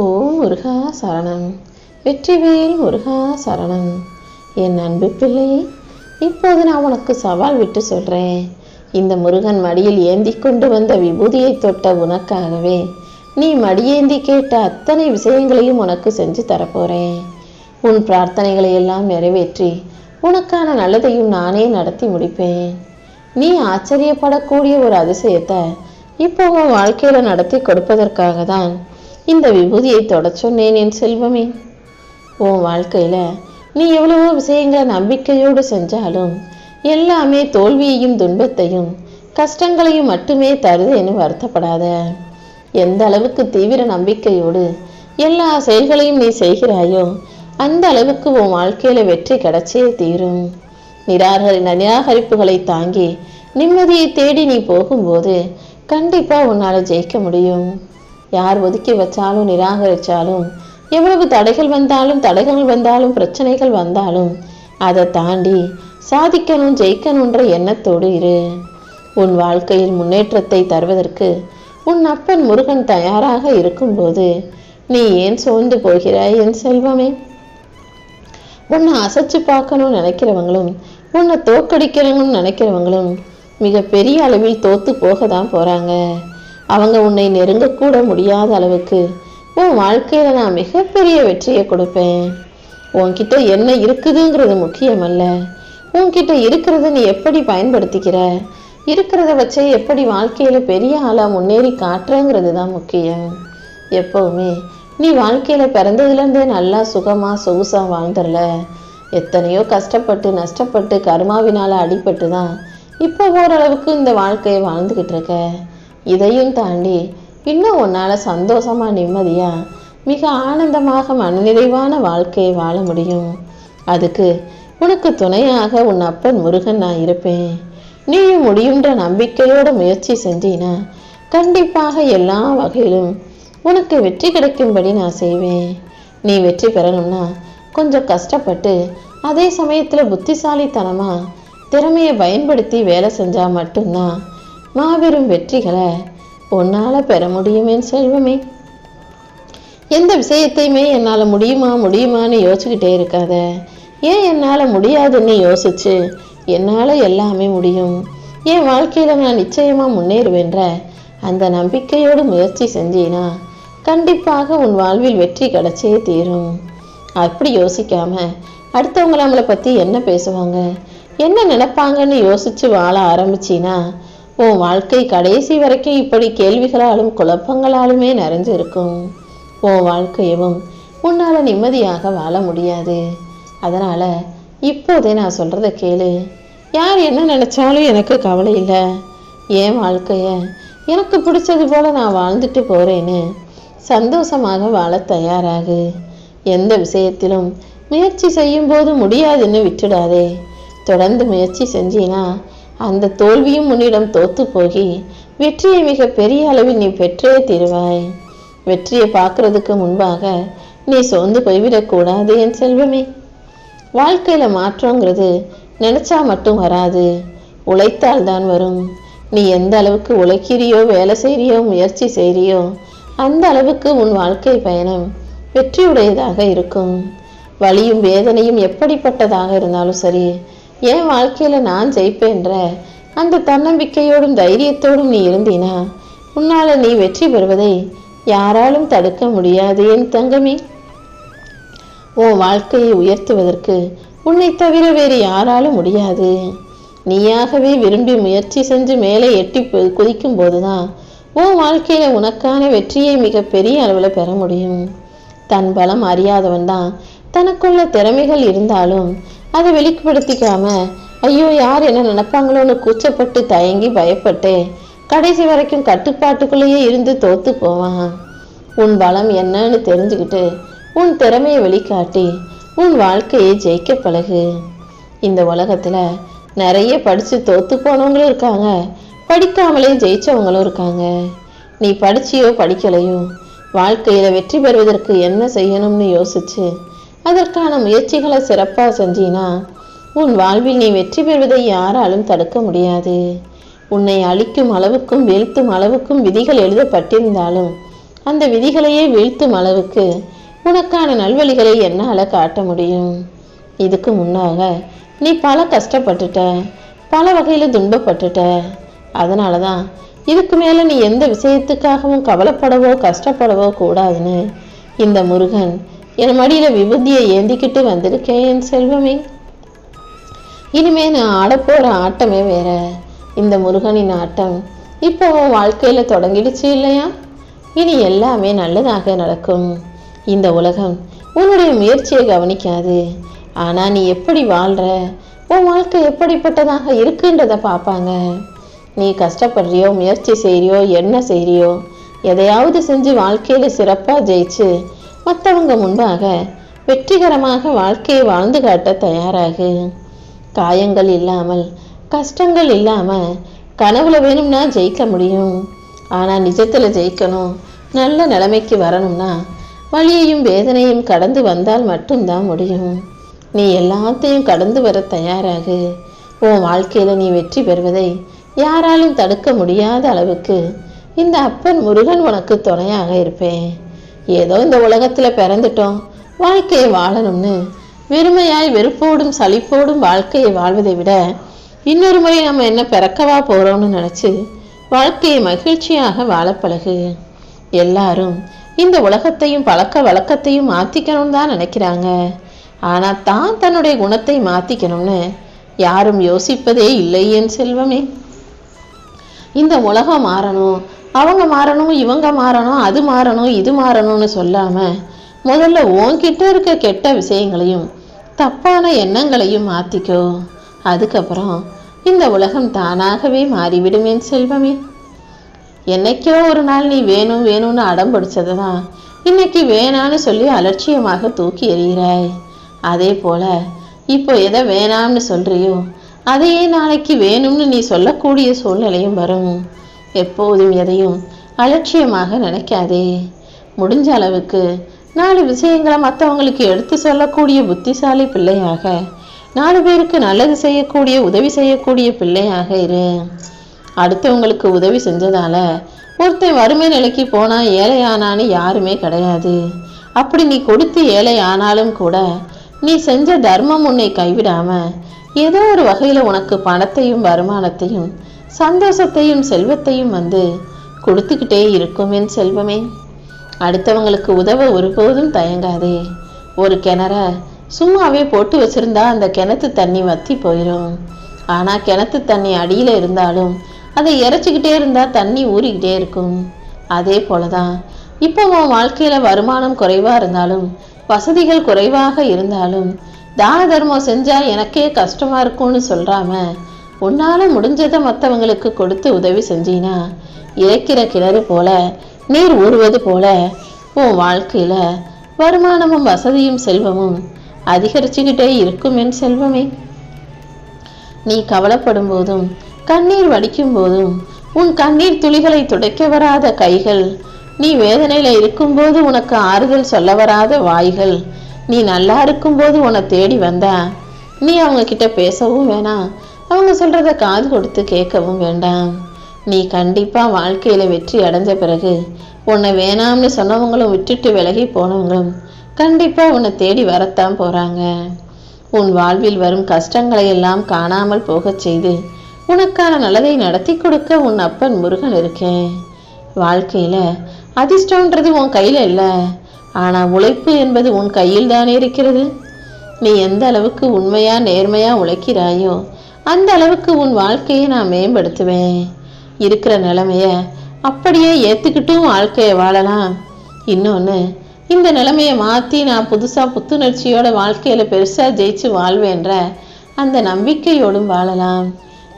ஓ முருகா சரணம். வெற்றிவேல் முருகா சரணம். என் அன்பு பிள்ளையே இப்போது நான் உனக்கு சவால் விட்டு சொல்கிறேன் இந்த முருகன் மடியில் ஏந்தி கொண்டு வந்த விபூதியை தொட்ட உனக்காகவே நீ மடியேந்தி கேட்ட அத்தனை விஷயங்களையும் உனக்கு செஞ்சு தரப்போகிறேன் உன் பிரார்த்தனைகளை எல்லாம் நிறைவேற்றி உனக்கான நல்லதையும் நானே நடத்தி முடிப்பேன். நீ ஆச்சரியப்படக்கூடிய ஒரு அதிசயத்தை இப்போ உன் வாழ்க்கையில் நடத்தி கொடுப்பதற்காக தான் இந்த விபூதியை தொட சொன்னேன் என் செல்வமே. உன் வாழ்க்கையில நீ எவ்வளவோ விஷயங்களை நம்பிக்கையோடு செஞ்சாலும் எல்லாமே தோல்வியையும் துன்பத்தையும் கஷ்டங்களையும் மட்டுமே தருதுன்னு வருத்தப்படாத. எந்த அளவுக்கு தீவிர நம்பிக்கையோடு எல்லா செயல்களையும் நீ செய்கிறாயோ அந்த அளவுக்கு உன் வாழ்க்கையில் வெற்றி கிடைச்சே தீரும். நிராகரி நிராகரிப்புகளை தாங்கி நிம்மதியை தேடி நீ போகும்போது கண்டிப்பாக உன்னால் ஜெயிக்க முடியும். யார் ஒதுக்கி வச்சாலும் நிராகரிச்சாலும் எவ்வளவு தடைகள் வந்தாலும் தடைகள் வந்தாலும் பிரச்சனைகள் வந்தாலும் அதை தாண்டி சாதிக்கணும் ஜெயிக்கணுன்ற எண்ணத்தோடு இரு. உன் வாழ்க்கையில் முன்னேற்றத்தை தருவதற்கு உன் அப்பன் முருகன் தயாராக இருக்கும்போது நீ ஏன் சோர்ந்து போகிறாய் என் செல்வமே? உன்னை அசைச்சு பார்க்கணும்னு நினைக்கிறவங்களும் உன்னை தோக்கடிக்கணும்னு நினைக்கிறவங்களும் மிக பெரிய அளவில் தோத்து போக தான் போகிறாங்க அவங்க உன்னை நெருங்கக்கூட முடியாத அளவுக்கு உன் வாழ்க்கையில நான் மிகப்பெரிய வெற்றியை கொடுப்பேன். உன்கிட்ட என்ன இருக்குதுங்கிறது முக்கியமல்ல. உன்கிட்ட இருக்கிறத நீ எப்படி பயன்படுத்திக்கிற? இருக்கிறத வச்சே எப்படி வாழ்க்கையில பெரிய ஆளா முன்னேறி காட்டுறங்கிறது தான் முக்கியம். எப்பவுமே நீ வாழ்க்கையில பிறந்ததுலேருந்தே நல்லா சுகமா சொகுசா வாழ்ந்துடல. எத்தனையோ கஷ்டப்பட்டு நஷ்டப்பட்டு கர்மாவினால அடிபட்டு தான் இப்போ ஓரளவுக்கு இந்த வாழ்க்கையை வாழ்ந்துக்கிட்டு இருக்க. இதையும் தாண்டி இன்னும் உன்னால் சந்தோஷமா நிம்மதியாக மிக ஆனந்தமாக மனநிறைவான வாழ்க்கையை வாழ முடியும். அதுக்கு உனக்கு துணையாக உன் அப்பன் முருகன் நான் இருப்பேன். நீயும் முடியுன்ற நம்பிக்கையோட முயற்சி செஞ்சீனா கண்டிப்பாக எல்லா வகையிலும் உனக்கு வெற்றி கிடைக்கும்படி நான் செய்வேன். நீ வெற்றி பெறணும்னா கொஞ்சம் கஷ்டப்பட்டு அதே சமயத்தில் புத்திசாலித்தனமாக திறமையை பயன்படுத்தி வேலை செஞ்சால் மட்டும்தான் மாபெரும் வெற்றிகளை உன்னால பெற முடியுமேன் செல்வமே. எந்த விஷயத்தையுமே என்னால் முடியுமா முடியுமான்னு யோசிச்சுக்கிட்டே இருக்காத. ஏன் என்னால் முடியாதுன்னு யோசிச்சு என்னால் எல்லாமே முடியும்? என் வாழ்க்கையில் நான் நிச்சயமாக முன்னேறுவேன்ற அந்த நம்பிக்கையோடு முயற்சி செஞ்சீனா கண்டிப்பாக உன் வாழ்வில் வெற்றி கிடைச்சே தீரும். அப்படி யோசிக்காம அடுத்தவங்க நம்மளை பற்றி என்ன பேசுவாங்க? என்ன நினைப்பாங்கன்னு யோசிச்சு வாழ ஆரம்பிச்சின்னா உன் வாழ்க்கை கடைசி வரைக்கும் இப்படி கேள்விகளாலும் குழப்பங்களாலுமே நிறைஞ்சு இருக்கும் உன் வாழ்க்கையவும் உன்னால் நிம்மதியாக வாழ முடியாது. அதனால் இப்போதே நான் சொல்கிறத கேளு. யார் என்ன நினச்சாலும் எனக்கு கவலை இல்லை. என் வாழ்க்கைய எனக்கு பிடிச்சது போல் நான் வாழ்ந்துட்டு போகிறேன்னு சந்தோஷமாக வாழ தயாராகு. எந்த விஷயத்திலும் முயற்சி செய்யும்போது முடியாதுன்னு விட்டுடாதே. தொடர்ந்து முயற்சி செஞ்சினா அந்த தோல்வியும் உன்னிடம் தோத்து போகி வெற்றியை மிக பெரிய அளவில் நீ பெற்றே தீருவாய். வெற்றியை பார்க்கறதுக்கு முன்பாக நீ சோர்ந்து போய்விடக்கூடாது என் செல்வமே. வாழ்க்கையில மாற்றங்கிறது நினைச்சா மட்டும் வராது. உழைத்தால் தான் வரும். நீ எந்த அளவுக்கு உழைக்கிறியோ வேலை செய்கிறியோ முயற்சி செய்கிறியோ அந்த அளவுக்கு உன் வாழ்க்கை பயணம் வெற்றியுடையதாக இருக்கும். வலியும் வேதனையும் எப்படிப்பட்டதாக இருந்தாலும் சரி என் வாழ்க்கையில நான் ஜெயிப்பேன்ற அந்த தன்னம்பிக்கையோடும் தைரியத்தோடும் நீ இருந்தீனா உன்னால நீ வெற்றி பெறுவதை யாராலும் தடுக்க முடியாது என் தங்கமே. உன் வாழ்க்கையை உயர்த்துவதற்கு உன்னை தவிர வேறு யாராலும் முடியாது. நீயாகவே விரும்பி முயற்சி செஞ்சு மேலே எட்டி குதிக்கும் போதுதான் உன் வாழ்க்கையில உனக்கான வெற்றியை மிக பெரிய அளவில் பெற முடியும். தன் பலம் அறியாதவன் தான் தனக்குள்ள திறமைகள் இருந்தாலும் அதை வெளிப்படுத்திக்காம ஐயோ யார் என்ன நினைப்பாங்களோன்னு கூச்சப்பட்டு தயங்கி பயப்பட்டு கடைசி வரைக்கும் கட்டுப்பாட்டுக்குள்ளேயே இருந்து தோத்து போவான். உன் பலம் என்னன்னு தெரிஞ்சுக்கிட்டு உன் திறமையை வெளிக்காட்டி உன் வாழ்க்கையை ஜெயிக்க பழகு. இந்த உலகத்துல நிறைய படிச்சு தோத்து போனவங்களும் இருக்காங்க. படிக்காமலே ஜெயிச்சவங்களும் இருக்காங்க. நீ படிச்சியோ படிக்கலையோ வாழ்க்கையில வெற்றி பெறுவதற்கு என்ன செய்யணும்னு யோசிச்சு அதற்கான முயற்சிகளை சிறப்பாக செஞ்சினா உன் வாழ்வில் நீ வெற்றி பெறுவதை யாராலும் தடுக்க முடியாது. உன்னை அழிக்கும் அளவுக்கும் வீழ்த்தும் அளவுக்கும் விதிகள் எழுதப்பட்டிருந்தாலும் அந்த விதிகளையே வீழ்த்தும் அளவுக்கு உனக்கான நல்வழிகளை என்னால் காட்ட முடியும். இதுக்கு முன்னாக நீ பல கஷ்டப்பட்டுட்ட பல வகையில் துன்பப்பட்டுட்ட. அதனால தான் இதுக்கு மேலே நீ எந்த விஷயத்துக்காகவும் கவலைப்படவோ கஷ்டப்படவோ கூடாதுன்னு இந்த முருகன் என் மடியில் விபூதியை ஏந்திக்கிட்டு வந்திருக்கேன் என் செல்வமே. இனிமே நான் ஆடப்போகிற ஆட்டமே வேற. இந்த முருகனின் ஆட்டம் இப்போ உன் வாழ்க்கையில் தொடங்கிடுச்சு இல்லையா? இனி எல்லாமே நல்லதாக நடக்கும். இந்த உலகம் உன்னுடைய முயற்சியை கவனிக்காது. ஆனால் நீ எப்படி வாழ்கிற உன் வாழ்க்கை எப்படிப்பட்டதாக இருக்குன்றதை பார்ப்பாங்க. நீ கஷ்டப்படுறியோ முயற்சி செய்கிறியோ என்ன செய்கிறியோ எதையாவது செஞ்சு வாழ்க்கையில் சிறப்பாக ஜெயிச்சு மற்றவங்க முன்பாக வெற்றிகரமாக வாழ்க்கையை வாழ்ந்து காட்ட தயாராகு. காயங்கள் இல்லாமல் கஷ்டங்கள் இல்லாமல் கனவுல வேணும்னா ஜெயிக்க முடியும். ஆனால் நிஜத்தில் ஜெயிக்கணும் நல்ல நிலைமைக்கு வரணும்னா வலியையும் வேதனையும் கடந்து வந்தால் மட்டும்தான் முடியும். நீ எல்லாத்தையும் கடந்து வர தயாராகு. உன் வாழ்க்கையில் நீ வெற்றி பெறுவதை யாராலும் தடுக்க முடியாத அளவுக்கு இந்த அப்பன் முருகன் உனக்கு துணையாக இருப்பேன். ஏதோ இந்த உலகத்தில் பிறந்துட்டோம். வாழ்க்கையை வாழணும்னு வெறுமையாய் வெறுப்போடும் சலிப்போடும் வாழ்க்கையை வாழ்வதை விட இன்னொரு முறை நம்ம என்ன பிறக்கவா போறோம்னு நினச்சி வாழ்க்கையை மகிழ்ச்சியாக வாழ பழகு. எல்லாரும் இந்த உலகத்தையும் பழக்க வழக்கத்தையும் மாற்றிக்கணும்னு தான் நினைக்கிறாங்க. ஆனால் தான் தன்னுடைய குணத்தை மாற்றிக்கணும்னு யாரும் யோசிப்பதே இல்லை என் செல்வமே. இந்த உலகம் மாறணும் அவங்க மாறணும் இவங்க மாறணும் அது மாறணும் இது மாறணும்னு சொல்லாமல் முதல்ல உன்கிட்ட இருக்க கெட்ட விஷயங்களையும் தப்பான எண்ணங்களையும் மாற்றிக்கோ அதுக்கப்புறம் இந்த உலகம் தானாகவே மாறிவிடுமே செல்வமே. என்னைக்கோ ஒரு நாள் நீ வேணும் வேணும்னு அடம் பிடிச்சது தான் இன்னைக்கு வேணான்னு சொல்லி அலட்சியமாக தூக்கி எறிகிறாய். அதே போல இப்போ எதை வேணாம்னு சொல்றியோ அதையே நாளைக்கு வேணும்னு நீ சொல்லக்கூடிய சூழ்நிலையும் வரும். எப்போதும் எதையும் அலட்சியமாக நினைக்காதே. முடிஞ்ச அளவுக்கு நாலு விஷயங்களை மற்றவங்களுக்கு எடுத்து சொல்லக்கூடிய புத்திசாலி பிள்ளையாக நாலு பேருக்கு நல்லது செய்யக்கூடிய உதவி செய்யக்கூடிய பிள்ளையாக இரு. அடுத்தவங்களுக்கு உதவி செஞ்சதால ஒருத்தன் வறுமை நிலைக்கு போனால் ஏழையானான்னு யாருமே கிடையாது. அப்படி நீ கொடுத்து ஏழை ஆனாலும் கூட நீ செஞ்ச தர்மம் உன்னை கைவிடாம ஏதோ ஒரு வகையில் உனக்கு பணத்தையும் வருமானத்தையும் சந்தோஷத்தையும் செல்வத்தையும் வந்து கொடுத்துக்கிட்டே இருக்கும் என் செல்வமே. அடுத்தவங்களுக்கு உதவ ஒருபோதும் தயங்காதே. ஒரு கிணற சும்மாவே போட்டு வச்சிருந்தா அந்த கிணத்து தண்ணி வத்தி போயிடும் ஆனால் கிணத்து தண்ணி அடியில் இருந்தாலும் அதை இறைச்சிக்கிட்டே இருந்தால் தண்ணி ஊறிக்கிட்டே இருக்கும். அதே போலதான் இப்போ உன் வாழ்க்கையில் வருமானம் குறைவாக இருந்தாலும் வசதிகள் குறைவாக இருந்தாலும் தான தர்மம் செஞ்சால் எனக்கே கஷ்டமாக இருக்கும்னு சொல்கிறாம உன்னால முடிஞ்சதை மற்றவங்களுக்கு கொடுத்து உதவி செஞ்சீனா இறைக்கிற கிணறு போல நீர் ஊறுவது போல உன் வாழ்க்கையில வருமானமும் வசதியும் செல்வமும் அதிகரிச்சுக்கிட்டே இருக்கும் என் செல்வமே. நீ கவலைப்படும் போதும் கண்ணீர் வடிக்கும் போதும் உன் கண்ணீர் துளிகளை துடைக்க வராத கைகள் நீ வேதனையில இருக்கும்போது உனக்கு ஆறுதல் சொல்ல வராத வாய்கள் நீ நல்லா இருக்கும்போது உன்னை தேடி வந்தா நீ அவங்க கிட்ட பேசவும் வேணாம் அவங்க சொல்கிறத காது கொடுத்து கேட்கவும் வேண்டாம். நீ கண்டிப்பாக வாழ்க்கையில் வெற்றி அடைஞ்ச பிறகு உன்னை வேணாம்னு சொன்னவங்களும் விட்டுட்டு விலகி போனவங்களும் கண்டிப்பாக உன்னை தேடி வரத்தான் போகிறாங்க உன் வாழ்வில் வரும் கஷ்டங்களை எல்லாம் காணாமல் போகச் செய்து உனக்கான நல்லதை நடத்தி கொடுக்க உன் அப்பன் முருகன் இருக்கேன். வாழ்க்கையில் அதிர்ஷ்டம்ன்றது உன் கையில் இல்லை. ஆனால் உழைப்பு என்பது உன் கையில் தானே இருக்கிறது. நீ எந்த அளவுக்கு உண்மையாக நேர்மையாக உழைக்கிறாயோ அந்த அளவுக்கு உன் வாழ்க்கையை நான் மேம்படுத்துவேன். இருக்கிற நிலைமைய அப்படியே ஏத்துக்கிட்டும் வாழ்க்கையை வாழலாம். இன்னொன்று இந்த நிலைமையை மாற்றி நான் புதுசாக புத்துணர்ச்சியோட வாழ்க்கையில் பெருசாக ஜெயிச்சு வாழ்வேன்ற அந்த நம்பிக்கையோடும் வாழலாம்.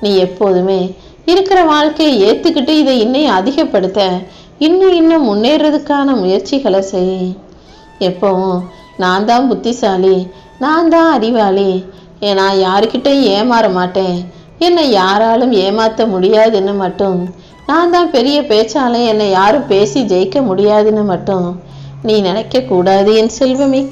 நீ எப்போதுமே இருக்கிற வாழ்க்கையை ஏற்றுக்கிட்டு இதை இன்னும் அதிகப்படுத்த இன்னும் இன்னும் முன்னேறதுக்கான முயற்சிகளை செய். எப்பவும் நான் தான் புத்திசாலி நான் தான் அறிவாளி நான் யாருக்கிட்டையும் ஏமாற மாட்டேன். என்னை யாராலும் ஏமாற்ற முடியாதுன்னு மட்டும். நான் தான் பெரிய பேச்சாலே என்னை யாரும் பேசி ஜெயிக்க முடியாதுன்னு மட்டும். நீ நினைக்க கூடாது என் செல்வமே.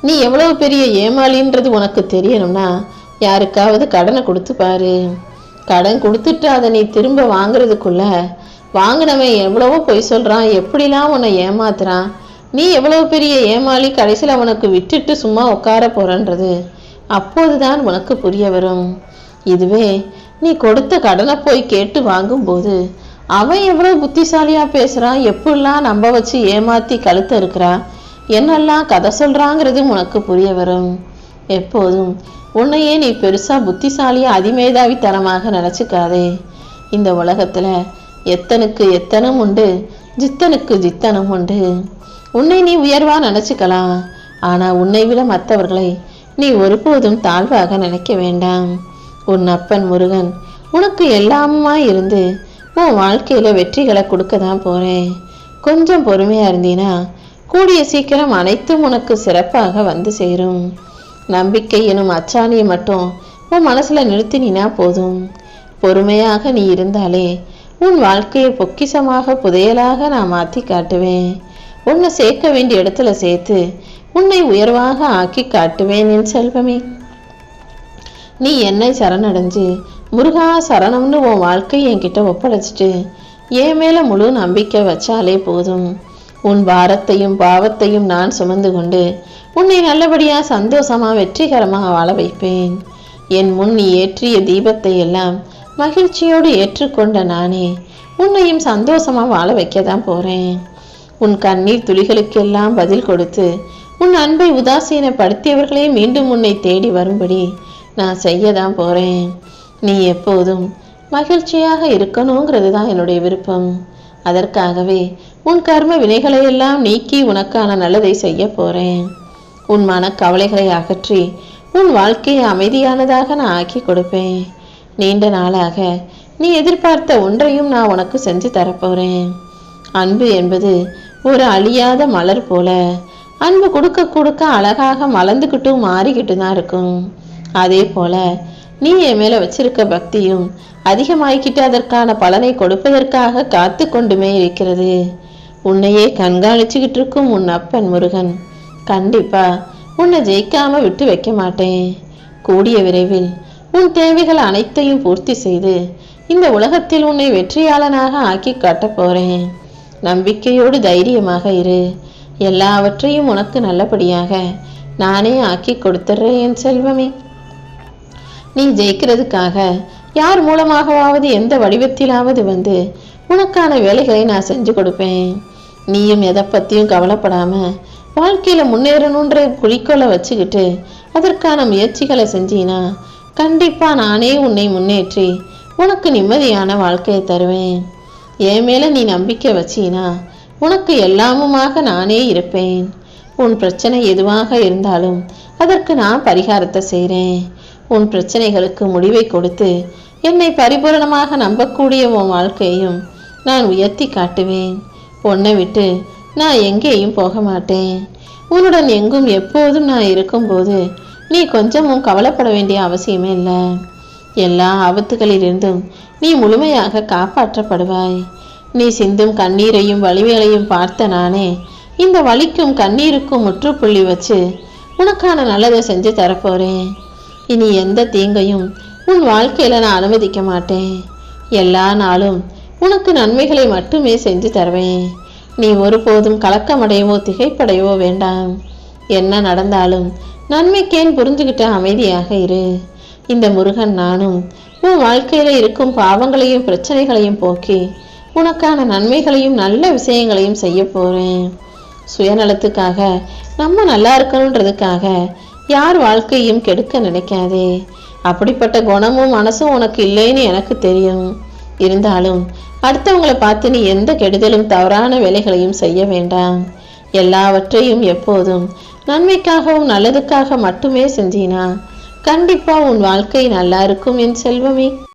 நீ எவ்வளவு பெரிய ஏமாளின்றது உனக்கு தெரியணும்னா யாருக்காவது கடனை கொடுத்து பாரு. கடன் கொடுத்துட்டு அதை நீ திரும்ப வாங்குறதுக்குள்ள வாங்கினவன் எவ்வளவோ பொய் சொல்கிறான் எப்படிலாம் உன்னை ஏமாத்துறான். நீ எவ்வளவு பெரிய ஏமாளி கடைசியில் அவனுக்கு விட்டுட்டு சும்மா உட்கார போறன்றது. அப்போதுதான் உனக்கு புரிய வரும். இதுவே நீ கொடுத்த கடனை போய் கேட்டு வாங்கும்போது அவன் எவ்வளோ புத்திசாலியாக பேசுகிறான் எப்படிலாம் நம்ப வச்சு ஏமாற்றி கழுத்த இருக்கிறா என்னெல்லாம் கதை சொல்கிறாங்கிறது உனக்கு புரிய வரும். எப்போதும் உன்னையே நீ பெருசாக புத்திசாலியாக அதிமேதாவித்தனமாக நினச்சிக்காதே. இந்த உலகத்தில் எத்தனுக்கு எத்தனும் உண்டு ஜித்தனுக்கு ஜித்தனும் உண்டு. உன்னை நீ உயர்வாக நினச்சிக்கலாம். ஆனால் உன்னை விட மற்றவர்களை நீ ஒருபோதும் தாழ்வாக நினைக்க வேண்டாம். உன் அப்பன் முருகன் உனக்கு எல்லாமுமா இருந்து உன் வாழ்க்கையில வெற்றிகளை கொடுக்க தான் போறேன். கொஞ்சம் பொறுமையா இருந்தீனா கூடிய சீக்கிரம் அனைத்தும் உனக்கு சிறப்பாக வந்து சேரும். நம்பிக்கை எனும் அச்சாணியை மட்டும் உன் மனசுல நிறுத்தினா போதும். பொறுமையாக நீ இருந்தாலே உன் வாழ்க்கையை பொக்கிஷமாக புதையலாக நான் மாற்றி காட்டுவேன். உன்னை சேர்க்க வேண்டிய இடத்துல சேர்த்து உன்னை உயர்வாக ஆக்கி காட்டுவேன் என் செல்வமே. நீ என்னை சரணடைஞ்சு முருகா சரணம்னு உன் வாழ்க்கை என்கிட்ட ஒப்படைச்சிட்டு என் மேல முழு நம்பிக்கை வச்சாலே போதும். உன் பாரத்தையும் பாவத்தையும் நான் சுமந்து கொண்டு உன்னை நல்லபடியா சந்தோஷமா வெற்றிகரமாக வாழ வைப்பேன். என் முன் நீ ஏற்றிய தீபத்தை எல்லாம் மகிழ்ச்சியோடு ஏற்றுக்கொண்ட நானே உன்னையும் சந்தோஷமா வாழ வைக்க தான் போறேன். உன் கண்ணீர் துளிகளுக்கெல்லாம் பதில் கொடுத்து உன் அன்பை உதாசீனப்படுத்தியவர்களே மீண்டும் உன்னை தேடி வரும்படி நான் செய்ய தான் போகிறேன் நீ எப்போதும் மகிழ்ச்சியாக இருக்கணுங்கிறது தான் என்னுடைய விருப்பம். அதற்காகவே உன் கர்ம வினைகளை எல்லாம் நீக்கி உனக்கான நல்லதை செய்ய போகிறேன் உன் மனக்கவலைகளை அகற்றி உன் வாழ்க்கையை அமைதியானதாக நான் ஆக்கி கொடுப்பேன். நீண்ட நாளாக நீ எதிர்பார்த்த ஒன்றையும் நான் உனக்கு செஞ்சு தரப்போகிறேன் அன்பு என்பது ஒரு அழியாத மலர் போல அன்பு கொடுக்க கொடுக்க அழகாக மலர்ந்துக்கிட்டும் மாறிக்கிட்டு தான் இருக்கும். அதே போல நீ என் மேல வச்சிருக்க பக்தியும் அதிகமாகிக்கிட்டு அதற்கான பலனை கொடுப்பதற்காக காத்து கொண்டுமே இருக்கிறது. உன்னையே கண்காணிச்சுக்கிட்டு இருக்கும் உன் அப்பன் முருகன். கண்டிப்பா உன்னை ஜெயிக்காம விட்டு வைக்க மாட்டேன். கூடிய விரைவில் உன் தேவைகள் அனைத்தையும் பூர்த்தி செய்து இந்த உலகத்தில் உன்னை வெற்றியாளனாக ஆக்கி காட்டப் போறேன். நம்பிக்கையோடு தைரியமாக இரு. எல்லாவற்றையும் உனக்கு நல்லபடியாக நானே ஆக்கி கொடுத்துட்றேன் என் செல்வமே. நீ ஜெயிக்கிறதுக்காக யார் மூலமாகவாவது எந்த வடிவத்திலாவது வந்து உனக்கான வேலைகளை நான் செஞ்சு கொடுப்பேன். நீயும் எதை பற்றியும் கவலைப்படாம வாழ்க்கையில முன்னேறணுன்ற குறிக்கோளை வச்சுக்கிட்டு அதற்கான முயற்சிகளை செஞ்சினா கண்டிப்பா நானே உன்னை முன்னேற்றி உனக்கு நிம்மதியான வாழ்க்கையை தருவேன். என் மேல நீ நம்பிக்கை வச்சினா உனக்கு எல்லாமுமாக நானே இருப்பேன். உன் பிரச்சனை எதுவாக இருந்தாலும் அதற்கு நான் பரிகாரத்தை செய்கிறேன் உன் பிரச்சனைகளுக்கு முடிவை கொடுத்து என்னை பரிபூரணமாக நம்பக்கூடிய உன் வாழ்க்கையும் நான் உயர்த்தி காட்டுவேன். உன்னை விட்டு நான் எங்கேயும் போக மாட்டேன். உன்னுடன் எங்கும் எப்போதும் நான் இருக்கும்போது நீ கொஞ்சமும் கவலைப்பட வேண்டிய அவசியமே இல்லை. எல்லா ஆபத்துகளிலிருந்தும் நீ முழுமையாக காப்பாற்றப்படுவாய். நீ சிந்தும் கண்ணீரையும் வலிமைகளையும் பார்த்த நானே இந்த வலிக்கும் கண்ணீருக்கும் முற்றுப்புள்ளி வச்சு உனக்கான நல்லதை செஞ்சு தரப்போறேன். இனி எந்த தீங்கையும் உன் வாழ்க்கையில நான் அனுமதிக்க மாட்டேன். எல்லா நாளும் உனக்கு நன்மைகளை மட்டுமே செஞ்சு தருவேன். நீ ஒருபோதும் கலக்கமடையவோ திகைப்படையவோ வேண்டாம். என்ன நடந்தாலும் நன்மைக்கேன் புரிஞ்சுக்கிட்ட அமைதியாக இரு. இந்த முருகன் நானும் உன் வாழ்க்கையில இருக்கும் பாவங்களையும் பிரச்சனைகளையும் போக்கி உனக்கான நன்மைகளையும் நல்ல விஷயங்களையும் செய்ய போறேன். சுயநலத்துக்காக நம்ம நல்லா இருக்கணுன்றதுக்காக யார் வாழ்க்கையும் கெடுக்க நினைக்காதே. அப்படிப்பட்ட குணமும் மனசும் உனக்கு இல்லைன்னு எனக்கு தெரியும். இருந்தாலும் அடுத்தவங்களை பார்த்து நீ எந்த கெடுதலும் தவறான வேலைகளையும் செய்ய வேண்டாம். எல்லாவற்றையும் எப்போதும் நன்மைக்காகவும் நல்லதுக்காக மட்டுமே செஞ்சினா கண்டிப்பா உன் வாழ்க்கை நல்லா இருக்கும் என் செல்வமே.